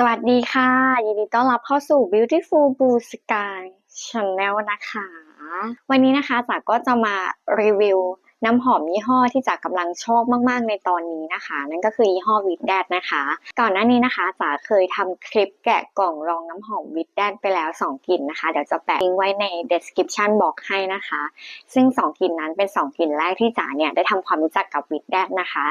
สวัสดีค่ะ ยินดีต้อนรับเข้าสู่ Beautiful Blue Sky Channel นะคะ วันนี้นะคะจ๋าก็จะมารีวิวน้ำหอมยี่ห้อที่จ๋ากำลังชอบมากๆในตอนนี้นะคะ นั่นก็คือยี่ห้อ w i t d a d นะคะ ก่อนหน้านี้นะคะจ๋าเคยทำคลิปแกะกล่องรองน้ำหอม w i t d a d ไปแล้ว 2กลิ่นนะคะ เดี๋ยวจะแปะลิงก์ไว้ใน description บอกให้นะคะ ซึ่ง 2กลิ่นนั้นเป็น 2กลิ่นแรกที่จ๋าเนี่ยได้ทำความรู้จักกับ w i t d a d นะคะ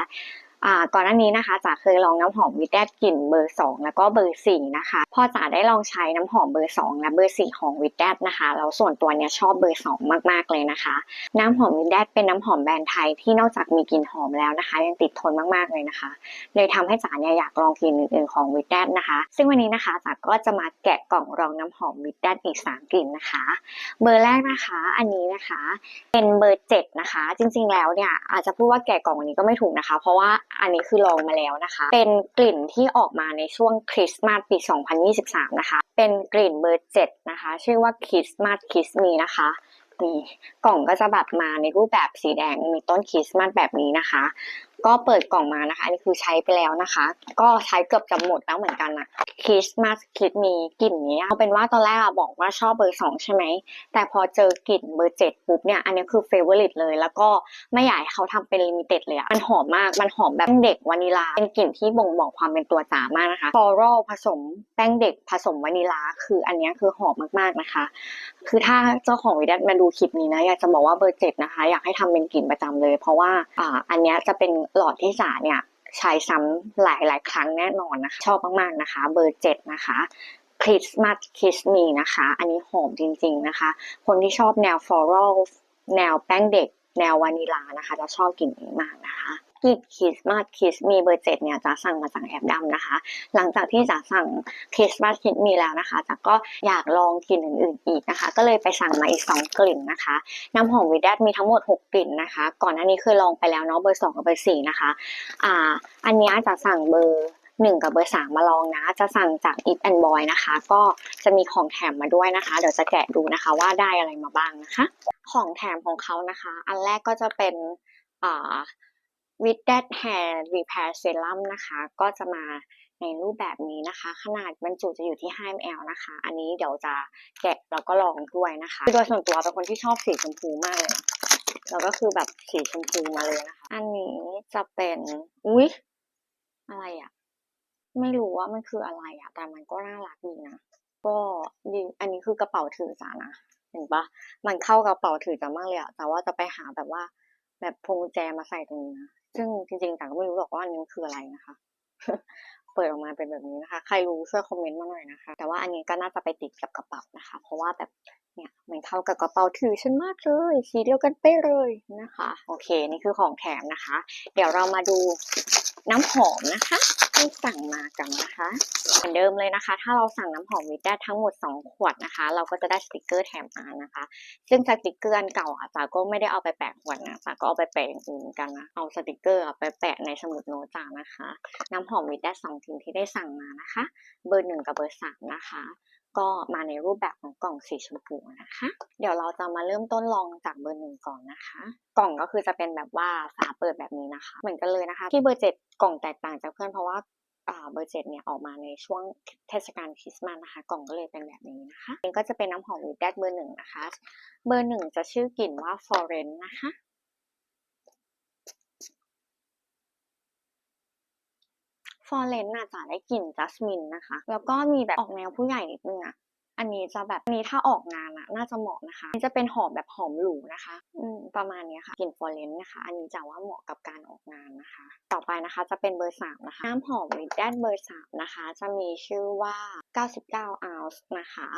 ก่อนหน้านี้นะคะจ๋าเคยลองน้ำหอมวิดแดดกลิ่นเบอร์ 2 แล้วก็เบอร์ 4 นะคะ พอจ๋าได้ลองใช้น้ำหอมเบอร์ 2 และเบอร์ 4 ของวิดแดดนะคะแล้วส่วนตัวเนี้ยชอบเบอร์ 2 มากๆเลยนะคะ น้ำหอมวิดแดดเป็นน้ำหอมแบรนด์ไทยที่นอกจากมีกลิ่นหอมแล้วนะคะ ยังติดทนมากๆเลยนะคะ เลยทำให้จ๋าเนี่ยอยากลองกลิ่นอื่นๆของวิดแดดนะคะ ซึ่งวันนี้นะคะจ๋าก็จะมาแกะกล่องรองน้ำหอมวิดแดดอีก 3 กลิ่นนะคะ เบอร์แรกนะคะอันนี้นะคะ เป็นเบอร์เจ็ดนะคะ จริงๆแล้วเนี่ยอาจจะพูดว่าแกะกล่องอันนี้ก็ไม่ถูกนะคะ เพราะว่า อันนี้คือลองมาแล้วนะคะ เป็นกลิ่นที่ออกมาในช่วงคริสต์มาสปี 2023 นะคะ เป็นกลิ่นเบอร์เจ็ดนะคะ ชื่อว่าคริสต์มาสคิสมีนะคะนี่กล่องก็จะแบบมาในรูปแบบสีแดงมีต้นคริสต์มาสแบบนี้นะคะ ก็เปิดกล่องมานะคะ อันนี้คือใช้ไปแล้วนะคะ ก็ใช้เกือบจะหมดแล้วเหมือนกันนะคริสต์มาสคิดมีกลิ่นนี้เอาเป็นว่าตอนแรกอะบอกว่าชอบเบอร์สองใช่ไหม แต่พอเจอกลิ่นเบอร์เจ็ดปุ๊บเนี่ย อันนี้คือเฟเวอร์ลิตเลย แล้วก็ไม่อยากให้เขาทำเป็นลิมิเต็ดเลยอะมันหอมมาก มันหอมแบบเด็กวานิลา เป็นกลิ่นที่บ่งบอกความเป็นตัวจ๋ามากนะคะฟลอรัลผสมแป้งเด็กผสมวานิลา คืออันนี้คือหอมมากๆนะคะ คือถ้าเจ้าของวิดัตมาดูคลิปนี้นะ อยากจะบอกว่าเบอร์เจ็ดนะคะ อยากให้ทำเป็นกลิ่นประจำเลย เพราะว่าอ่าอันนี้จะเป็นหลอดที่สาเนี่ยใช้ซ้ำหลายหลาย ๆ ครั้งแน่นอนนะคะ ชอบมาก ๆ นะคะ เบอร์เจ็ดนะคะคริสต์มาสคิสมีนะคะ อันนี้หอมจริง ๆ นะคะ คนที่ชอบแนวฟลอรัลแนวแป้งเด็ก แนววานิลานะคะ จะชอบกลิ่นนี้มากนะคะ กลิ่นคริสต์มาสคิสมีเบอร์เจ็ดเนี่ยจะสั่งมาจากแอปดำนะคะ หลังจากที่จะสั่งคริสต์มาสคิสมีแล้วนะคะจะก็อยากลองกลิ่นอื่นๆอีกนะคะ ก็เลยไปสั่งมาอีกสองกลิ่นนะคะ น้ำหอมวิดแดดมีทั้งหมด 6 กลิ่นนะคะ ก่อนหน้านี้เคยลองไปแล้วเนาะเบอร์2กับเบอร์4นะคะอ่าอันนี้จะสั่งเบอร์1กับเบอร์3มาลองนะ จะสั่งจาก It and Boy นะคะ ก็จะมีของแถมมาด้วยนะคะ เดี๋ยวจะแกะดูนะคะว่าได้อะไรมาบ้างนะคะ ของแถมของเขานะคะ อันแรกก็จะเป็นอ่า with that hair repair serum นะคะ ก็จะมาในรูปแบบนี้นะคะ ขนาดบรรจุจะอยู่ที่ 5 ml นะคะ อันนี้เดี๋ยวจะแกะแล้วก็ลองด้วยนะคะโดยส่วนตัวเป็นคนที่ชอบสีชมพูมากเลยแล้วก็คือแบบสีชมพูมาเลยนะคะ อันนี้จะเป็นอุ๊ยอะไรอะไม่รู้ว่ามันคืออะไรอะแต่มันก็น่ารักดีนะก็ดีอันนี้คือกระเป๋าถือจ๋านะเห็นปะมันเข้ากระเป๋าถือจ๋ามากเลยอะแต่ว่าจะไปหาแบบว่าแบบพวงแจมาใส่ตรงนี้นะ ซึ่งจริงๆต่าก็ไม่รู้หรอกว่าอันนี้คืออะไรนะคะ เปิดออกมาเป็นแบบนี้นะคะ ใครรู้ช่วยคอมเมนต์มาหน่อยนะคะ แต่ว่าอันนี้ก็น่าจะไปติดกับกระเป๋านะคะ เพราะว่าแบบเนี่ยมันเข้ากับกระเป๋าถือฉันมากเลยสีเดียวกันเป๊ะเลยนะคะ โอเค นี่คือของแถมนะคะ เดี๋ยวเรามาดูน้ำหอมนะคะ ที่สั่งมากันนะคะ เหมือนเดิมเลยนะคะ ถ้าเราสั่งน้ำหอมวิดได้ทั้งหมด 2 ขวดนะคะ เราก็จะได้สติกเกอร์แถมมานะคะ ซึ่งสติกเกอร์อันเก่าอะจ๋าก็ไม่ได้เอาไปแปะขวดนะจ๋าก็เอาไปแปะอย่างอื่นกันนะเอาสติกเกอร์ไปแปะในสมุดโน้ตจ๋านะคะ น้ำหอมวิดได้สองทิ้งที่ได้สั่งมานะคะ เบอร์หนึ่งกับเบอร์สามนะคะ ก็มาในรูปแบบของกล่องสีชมพูนะคะ เดี๋ยวเราจะมาเริ่มต้นลองจากเบอร์หนึ่งก่อนนะคะ กล่องก็คือจะเป็นแบบว่าฝาเปิดแบบนี้นะคะ เหมือนกันเลยนะคะ ที่เบอร์เจ็ดกล่องแตกต่างจากเพื่อนเพราะว่าเบอร์เจ็ดเนี่ยออกมาในช่วงเทศกาลคริสต์มาสนะคะ กล่องก็เลยเป็นแบบนี้นะคะนี่ก็จะเป็นน้ำหอมวิดแดดเบอร์หนึ่งนะคะ เบอร์หนึ่งจะชื่อกลิ่นว่า Florence นะคะ ฟอร์เรนต์น่ะจะได้กลิ่นจัสมินนะคะ แล้วก็มีแบบออกแนวผู้ใหญ่นิดนึงอะอันนี้จะแบบนี้ถ้าออกงานอะน่าจะเหมาะนะคะนนี้จะเป็นหอมแบบหอมหรูนะคะอืมประมาณนี้ค่ะกลิ่นฟอร์เรนนะคะ อันนี้จะว่าเหมาะกับการออกงานนะคะ ต่อไปนะคะจะเป็นเบอร์สามนะคะน้ำหอมวิดแดนเบอร์สามนะคะ จะมีชื่อว่า 99ออนซ์นะคะ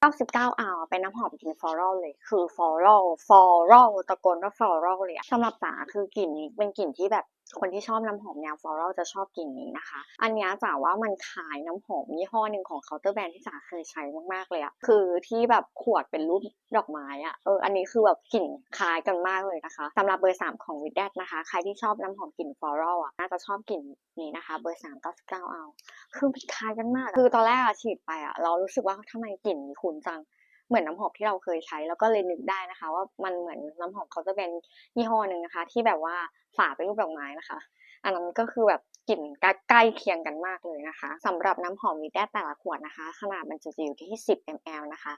99อาวเป็นน้ำหอมกลิ่นฟลอรัลเลย คือฟลอรัลฟลอรัลตะโกนว่าฟลอรัลเลยสำหรับจ๋าคือกลิ่นนี้เป็นกลิ่นที่แบบ คนที่ชอบน้ำหอมแนวฟลอรัลจะชอบกลิ่นนี้นะคะ อันนี้จ๋าว่ามันคลายน้ำหอมยี่ห้อหนึ่งของเคาน์เตอร์แบรนด์ที่จ๋าเคยใช้มากๆเลยอะคือที่แบบขวดเป็นรูปดอกไม้อะเอออันนี้คือแบบกลิ่นคล้ายกันมากเลยนะคะสำหรับเบอร์สามของวิดแดดนะคะ ใครที่ชอบน้ำหอมกลิ่นฟลอรัลอะน่าจะชอบกลิ่นนี้นะคะ เบอร์สาม99อาวคือมันคล้ายกันมาก คือตอนแรกอะฉีดไปอะเรารู้สึกว่าทำไมกลิ่นนี้คุ้นจังเหมือนน้ำหอมที่เราเคยใช้แล้วก็เลยนึกได้นะคะ ว่ามันเหมือนน้ำหอมเขาจะเป็นยี่ห้อหนึ่งนะคะ ที่แบบว่าฝาเป็นรูปดอกไม้นะคะ อันนั้นก็คือแบบกลิ่นใกล้เคียงกันมากเลยนะคะสำหรับน้ำหอมวิดแดดแต่ละขวดนะคะ ขนาดมันจะอยู่ที่ 10 ml นะคะ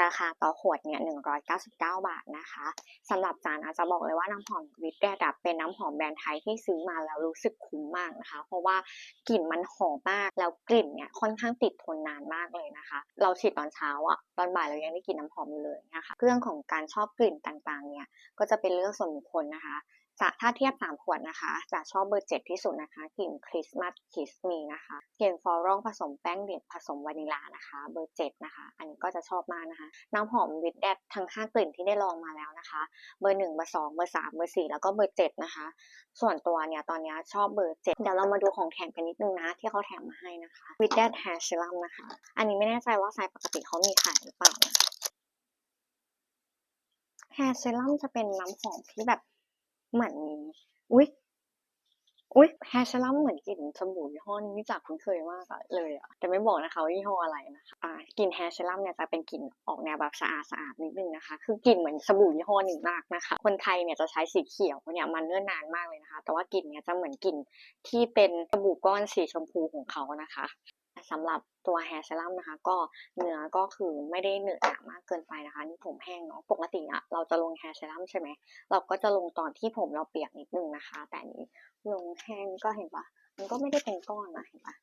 ราคาต่อขวดเนี่ย 199 บาทนะคะสำหรับจานอาจจะบอกเลยว่าน้ำหอมวิดแดดอะเป็นน้ำหอมแบรนด์ไทยที่ซื้อมาแล้วรู้สึกคุ้มมากนะคะ เพราะว่ากลิ่นมันหอมมากแล้วกลิ่นเนี่ยค่อนข้างติดทนนานมากเลยนะคะ เราฉีดตอนเช้าอะตอนบ่ายเรายังได้กลิ่นน้ำหอมเลยนะคะเรื่องของการชอบกลิ่นต่างๆเนี่ยก็จะเป็นเรื่องส่วนบุคคลนะคะ จะถ้าเทียบ 3 ขวดนะคะ จะชอบเบอร์ 7 ที่สุดนะคะกลิ่นคริสต์มาสคิสมีนะคะกลิ่นฟลอรัลผสมแป้งเด็ดผสมวานิลานะคะ เบอร์ 7 นะคะ อันนี้ก็จะชอบมากนะคะ น้ำหอมวิดแดดทั้ง 5 กลิ่นที่ได้ลองมาแล้วนะคะ เบอร์ 1 เบอร์ 2 เบอร์ 3 เบอร์ 4 แล้วก็เบอร์ 7 นะคะ ส่วนตัวเนี่ยตอนนี้ชอบเบอร์ 7 เดี๋ยวเรามาดูของแถมกันนิดนึงนะ ที่เขาแถมมาให้นะคะวิดแดดแฮร์เซรัมนะคะ อันนี้ไม่แน่ใจว่าไซส์ปกติเขามีขายหรือเปล่านะแฮร์เซรั่มจะเป็นน้ำหอมที่แบบ เหมือนอุ๊ยอุ๊ยแฮร์เซรั่มเหมือนกลิ่นสบู่ยี่ห้อนี้จากคุ้นเคยมากอะเลยอะแต่ไม่บอกนะคะว่ายี่ห้ออะไรนะคะอ่ากลิ่นแฮร์เซรั่มเนี่ยจะเป็นกลิ่นออกแนวแบบสะอาดสะอาดนิดนึงนะคะ คือกลิ่นเหมือนสบู่ยี่ห้อหนึ่งมากนะคะ คนไทยเนี่ยจะใช้สีเขียวเนี่ยมันเนิ่นนานมากเลยนะคะ แต่ว่ากลิ่นเนี่ยจะเหมือนกลิ่นที่เป็นสบู่ก้อนสีชมพูของเขานะคะ สำหรับตัวแฮร์เซรั่มนะคะ ก็เนื้อก็คือไม่ได้เหนอะหนามากเกินไปนะคะนี่ผมแห้งเนาะปกติอะเราจะลงแฮร์เซรั่มใช่ไหมเราก็จะลงตอนที่ผมเราเปียกนิดนึงนะคะ แต่นี้ลงแห้งก็เห็นปะมันก็ไม่ได้เป็นก้อนนะเห็นปะ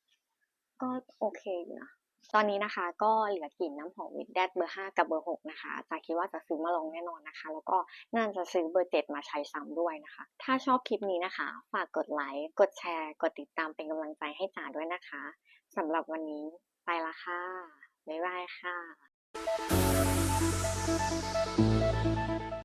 ก็โอเคอยู่นะ ตอนนี้นะคะก็เหลือกลิ่นน้ำหอมวิดแดดเบอร์ 5 กับเบอร์ 6 นะคะจะคิดว่าจะซื้อมาลองแน่นอนนะคะ แล้วก็น่าจะซื้อเบอร์ 7 มาใช้ซ้ำด้วยนะคะ ถ้าชอบคลิปนี้นะคะ ฝากกดไลค์กดแชร์ กดติดตามเป็นกำลังใจให้จ๋าด้วยนะคะสำหรับวันนี้ไปละค่ะ บ๊ายบายค่ะ